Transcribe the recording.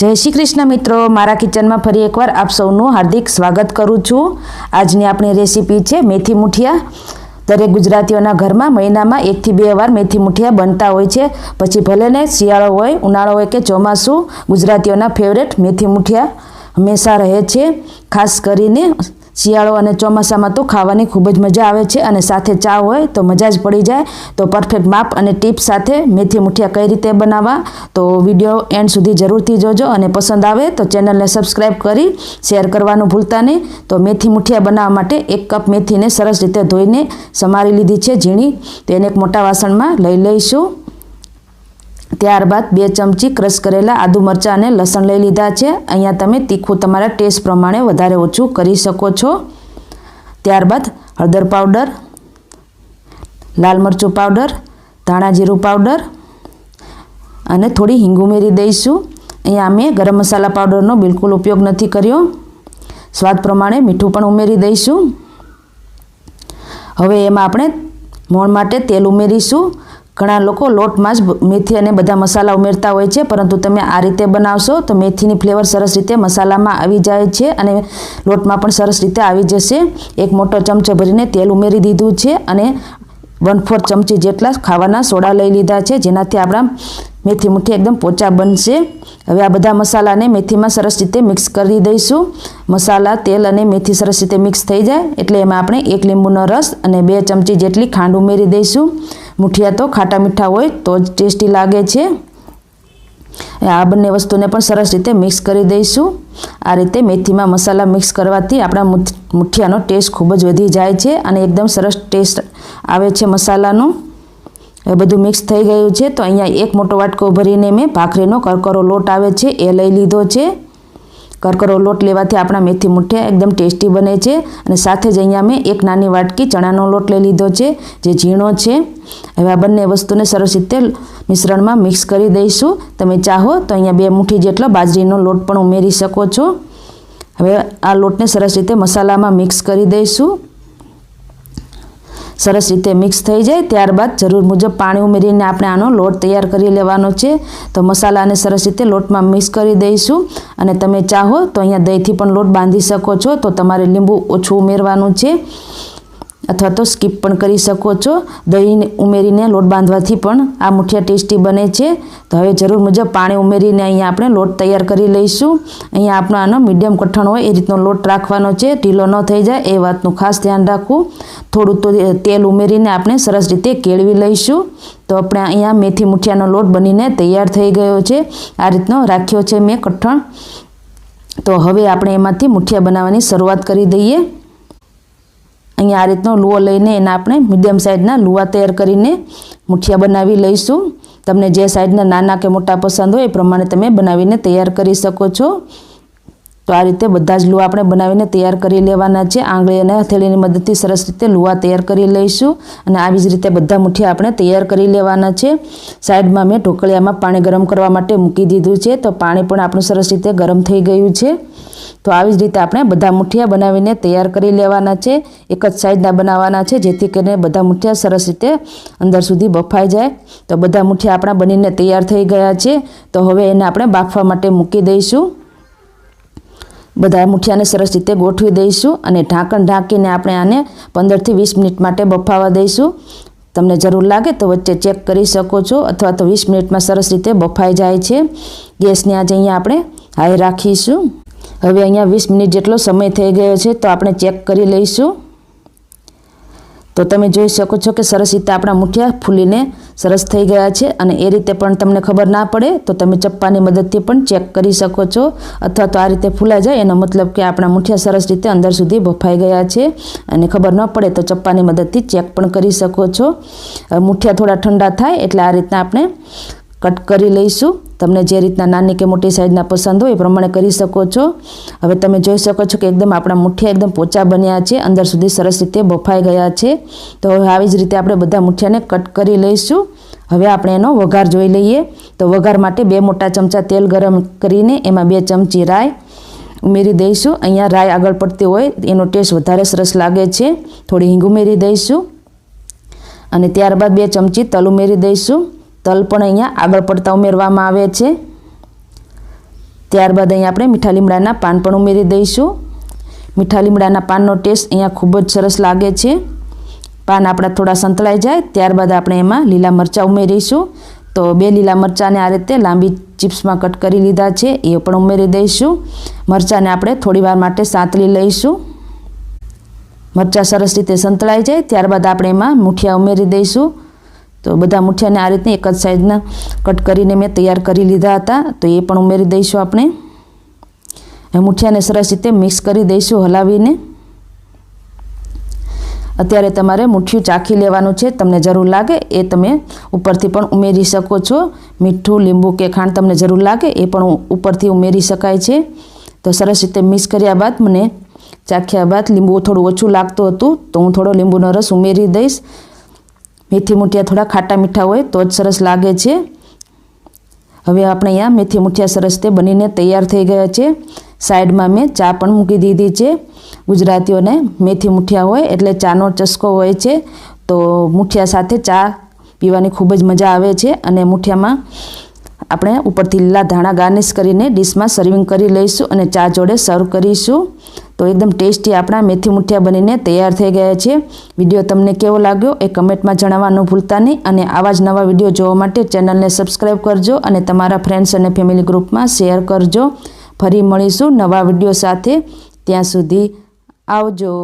જય શ્રી કૃષ્ણ મિત્રો, મારા કિચનમાં ફરી એકવાર આપ સૌનું હાર્દિક સ્વાગત કરું છું. આજની આપણી રેસીપી છે મેથી મુઠિયા. દરેક ગુજરાતીઓના ઘરમાં મહિનામાં એકથી બે વાર મેથી મુઠિયા બનતા હોય છે. પછી ભલે ને શિયાળો હોય, ઉનાળો હોય કે ચોમાસું, ગુજરાતીઓના ફેવરેટ મેથી મુઠિયા હંમેશા રહે છે. ખાસ કરીને શિયાળો અને ચોમાસામાં તો ખાવાની ખૂબ જ મજા આવે છે અને સાથે ચા હોય તો મજા જ પડી જાય. તો પરફેક્ટ માપ અને ટીપ્સ સાથે મેથી મુઠિયા કઈ રીતે બનાવવા? તો વીડિયો એન્ડ સુધી જરૂરથી જોજો અને પસંદ આવે તો ચેનલને સબસ્ક્રાઈબ કરી શેર કરવાનું ભૂલતા નહીં. તો મેથી મુઠિયા બનાવવા માટે એક કપ મેથીને સરસ રીતે ધોઈને સમારી લીધી છે ઝીણી. તો એને એક મોટા વાસણમાં લઈ લઈશું. ત્યારબાદ બે ચમચી ક્રશ કરેલા આદુ મરચાં અને લસણ લઈ લીધા છે. અહીંયા તમે તીખું તમારા ટેસ્ટ પ્રમાણે વધારે ઓછું કરી શકો છો. ત્યારબાદ હળદર પાવડર, લાલ મરચું પાવડર, ધાણા જીરું પાવડર અને થોડી હિંગ ઉમેરી દઈશું. અહીંયા અમે ગરમ મસાલા પાવડરનો બિલકુલ ઉપયોગ નથી કર્યો. સ્વાદ પ્રમાણે મીઠું પણ ઉમેરી દઈશું. હવે એમાં આપણે મોણ માટે તેલ ઉમેરીશું. ઘણા લોકો લોટમાં જ મેથી અને બધા મસાલા ઉમેરતા હોય છે, પરંતુ તમે આ રીતે બનાવશો તો મેથીની ફ્લેવર સરસ રીતે મસાલામાં આવી જાય છે અને લોટમાં પણ સરસ રીતે આવી જશે. એક મોટો ચમચો ભરીને તેલ ઉમેરી દીધું છે અને વન ફોર્થ ચમચી જેટલા ખાવાના સોડા લઈ લીધા છે, જેનાથી આપણા મેથી મુઠ્ઠી એકદમ પોચા બનશે. હવે આ બધા મસાલાને મેથીમાં સરસ રીતે મિક્સ કરી દઈશું. મસાલા, તેલ અને મેથી સરસ રીતે મિક્સ થઈ જાય, એટલે એમાં આપણે એક લીંબુનો રસ અને બે ચમચી જેટલી ખાંડ ઉમેરી દઈશું. મુઠિયા તો ખાટા મીઠા હોય તો જ ટેસ્ટી લાગે છે. આ બંને વસ્તુને પણ સરસ રીતે મિક્સ કરી દઈશું. આ રીતે મેથીમાં મસાલા મિક્સ કરવાથી આપણા મુઠિયાનો ટેસ્ટ ખૂબ જ વધી જાય છે અને એકદમ સરસ ટેસ્ટ આવે છે મસાલાનો. એ બધું મિક્સ થઈ ગયું છે તો અહીંયા એક મોટો વાટકો ભરીને મેં ભાખરીનો કરકરો લોટ આવે છે એ લઈ લીધો છે. કરકરો લોટ લેવાથી આપણા મેથી મુઠિયા એકદમ ટેસ્ટી બને છે. અને સાથે જ અહીંયા મેં એક નાની વાટકી ચણાનો લોટ લઈ લીધો છે, જે ઝીણો છે. હવે આ બંને વસ્તુને સરસ રીતે મિશ્રણમાં મિક્સ કરી દઈશું. તમે ચાહો તો અહીંયા બે મુઠ્ઠી જેટલો બાજરીનો લોટ પણ ઉમેરી શકો છો. હવે આ લોટને સરસ રીતે મસાલામાં મિક્સ કરી દઈશું. સરસ રીતે મિક્સ થઈ જાય. ત્યારબાદ જરૂર મુજબ પાણી ઉમેરીને આપણે આનો લોટ તૈયાર કરી લેવાનો છે. તો મસાલાને સરસ રીતે લોટમાં મિક્સ કરી દઈશું. અને તમે ચાહો તો અહીંયા દહીંથી પણ લોટ બાંધી શકો છો. તો તમારે લીંબુ ઓછું ઉમેરવાનું છે. અથવા તો સ્કીપ પણ કરી શકો છો. દહીં ઉમેરીને લોટ બાંધવાથી પણ આ મુઠિયા ટેસ્ટી બને છે. તો હવે જરૂર મુજબ પાણી ઉમેરીને અહીંયા આપણે લોટ તૈયાર કરી લઈશું. અહીંયા આપણો આનો મીડિયમ કઠણ હોય એ રીતનો લોટ રાખવાનો છે. ઢીલો ન થઈ જાય એ વાતનું ખાસ ધ્યાન રાખવું. થોડું તો તેલ ઉમેરીને આપણે સરસ રીતે કેળવી લઈશું. તો આપણે અહીંયા મેથી મુઠિયાનો લોટ બનીને તૈયાર થઈ ગયો છે. આ રીતનો રાખ્યો છે મેં કઠણ. તો હવે આપણે એમાંથી મુઠિયા બનાવવાની શરૂઆત કરી દઈએ. અહીંયા આ રીતનો લુઓ લઈને એના આપણે મીડિયમ સાઇઝના લુવા તૈયાર કરીને મુઠિયા બનાવી લઈશું. તમને જે સાઇઝના નાના કે મોટા પસંદ હોય એ પ્રમાણે તમે બનાવીને તૈયાર કરી શકો છો. તો આ રીતે બધા જ લુવા આપણે બનાવીને તૈયાર કરી લેવાના છે. આંગળી અને હથેળીની મદદથી સરસ રીતે લુવા તૈયાર કરી લઈશું અને આવી જ રીતે બધા મુઠિયા આપણે તૈયાર કરી લેવાના છે. સાઈડમાં મેં ઢોકળિયામાં પાણી ગરમ કરવા માટે મૂકી દીધું છે. તો પાણી પણ આપણું સરસ રીતે ગરમ થઈ ગયું છે. તો આવી જ રીતે આપણે બધા મુઠિયા બનાવીને તૈયાર કરી લેવાના છે. એક જ સાઈઝના બનાવવાના છે, જેથી કરીને બધા મુઠિયા સરસ રીતે અંદર સુધી બફાઈ જાય. તો બધા મુઠિયા આપણા બનીને તૈયાર થઈ ગયા છે. તો હવે એને આપણે બાફવા માટે મૂકી દઈશું. બધા મુઠિયાને સરસ રીતે ગોઠવી દઈશું અને ઢાંકણ ઢાંકીને આપણે આને પંદરથી વીસ મિનિટ માટે બફાવા દઈશું. તમને જરૂર લાગે તો વચ્ચે ચેક કરી શકો છો અથવા તો વીસ મિનિટમાં સરસ રીતે બફાઈ જાય છે. ગેસને આજે અહીંયા આપણે હાઈ રાખીશું. હવે અહીંયા વીસ મિનિટ જેટલો સમય થઈ ગયો છે તો આપણે ચેક કરી લઈશું. તો તમે જોઈ શકો છો કે સરસ રીતે આપણા મુઠિયા ફૂલીને સરસ થઈ ગયા છે અને એ રીતે પણ તમને ખબર ના પડે તો તમે ચપ્પાની મદદથી પણ ચેક કરી શકો છો અથવા તો આ રીતે ફૂલાઈ જાય એનો મતલબ કે આપણા મુઠિયા સરસ રીતે અંદર સુધી બફાઈ ગયા છે અને ખબર ન પડે તો ચપ્પાની મદદથી ચેક પણ કરી શકો છો. મુઠિયા થોડા ઠંડા થાય એટલે આ રીતના આપણે કટ કરી લઈશું. તમને જે રીતના નાની કે મોટી સાઇઝના પસંદ હોય એ પ્રમાણે કરી શકો છો. હવે તમે જોઈ શકો છો કે એકદમ આપણા મુઠિયા એકદમ પોચા બન્યા છે. અંદર સુધી સરસ રીતે બફાઈ ગયા છે. તો હવે આવી જ રીતે આપણે બધા મુઠિયાને કટ કરી લઈશું. હવે આપણે એનો વઘાર જોઈ લઈએ. તો વઘાર માટે બે મોટા ચમચા તેલ ગરમ કરીને એમાં બે ચમચી રાય ઉમેરી દઈશું. અહીંયા રાય આગળ પડતી હોય એનો ટેસ્ટ વધારે સરસ લાગે છે. થોડી હિંગ ઉમેરી દઈશું. અને ત્યારબાદ બે ચમચી તલ ઉમેરી દઈશું. તલ પણ અહીંયા આગળ પડતા ઉમેરવામાં આવે છે. ત્યારબાદ અહીંયા આપણે મીઠા લીમડાના પાન પણ ઉમેરી દઈશું. મીઠા લીમડાના પાનનો ટેસ્ટ અહીંયા ખૂબ જ સરસ લાગે છે. પાન આપણા થોડા સંતળાઈ જાય, ત્યારબાદ આપણે એમાં લીલા મરચાં ઉમેરીશું. તો બે લીલા મરચાંને આ રીતે લાંબી ચિપ્સમાં કટ કરી લીધા છે, એ પણ ઉમેરી દઈશું. મરચાંને આપણે થોડીવાર માટે સાંતળી લઈશું. મરચાં સરસ રીતે સંતળાઈ જાય, ત્યારબાદ આપણે એમાં મૂઠિયા ઉમેરી દઈશું. તો બધા મૂઠિયાને આ રીતની એક જ સાઈઝના કટ કરીને મેં તૈયાર કરી લીધા હતા. તો એ પણ ઉમેરી દઈશું આપણે. મૂઠિયાને સરસ રીતે મિક્સ કરી દઈશું હલાવીને. અત્યારે તમારે મુઠ્ઠિયું ચાખી લેવાનું છે. તમને જરૂર લાગે એ તમે ઉપરથી પણ ઉમેરી શકો છો. મીઠું, લીંબુ કે ખાંડ તમને જરૂર લાગે એ પણ ઉપરથી ઉમેરી શકાય છે. તો સરસ રીતે મિક્સ કર્યા બાદ મને ચાખ્યા બાદ લીંબુ થોડું ઓછું લાગતું હતું. તો હું થોડો લીંબુનો રસ ઉમેરી દઈશ. મેથી મૂઠિયા થોડા ખાટા મીઠા હોય તો જ સરસ લાગે છે. હવે આપણે અહીંયા મેથી મૂઠિયા સરસ તે બનીને તૈયાર થઈ ગયા છે. સાઈડમાં મેં ચા પણ મૂકી દીધી છે. ગુજરાતીઓને મેથી મૂઠિયા હોય એટલે ચાનો ચસકો હોય છે. તો મૂઠિયા સાથે ચા પીવાની ખૂબ જ મજા આવે છે અને મૂઠિયામાં આપણે ઉપરથી લીલા ધાણા ગાર્નિશ કરીને ડીશમાં સર્વિંગ કરી લઈશું અને ચા જોડે સર્વ કરીશું. તો એકદમ ટેસ્ટી આપણા મેથી મૂઠિયા બનીને તૈયાર થઈ ગયા છે. વીડિયો તમને કેવો લાગ્યો એ કમેન્ટમાં જણાવવાનું ભૂલતા નહીં અને આવા જ નવા વીડિયો જોવા માટે ચેનલને સબસ્ક્રાઈબ કરજો અને તમારા ફ્રેન્ડ્સ અને ફેમિલી ગ્રુપમાં શેર કરજો. ફરી મળીશું નવા વીડિયો સાથે. ત્યાં સુધી આવજો.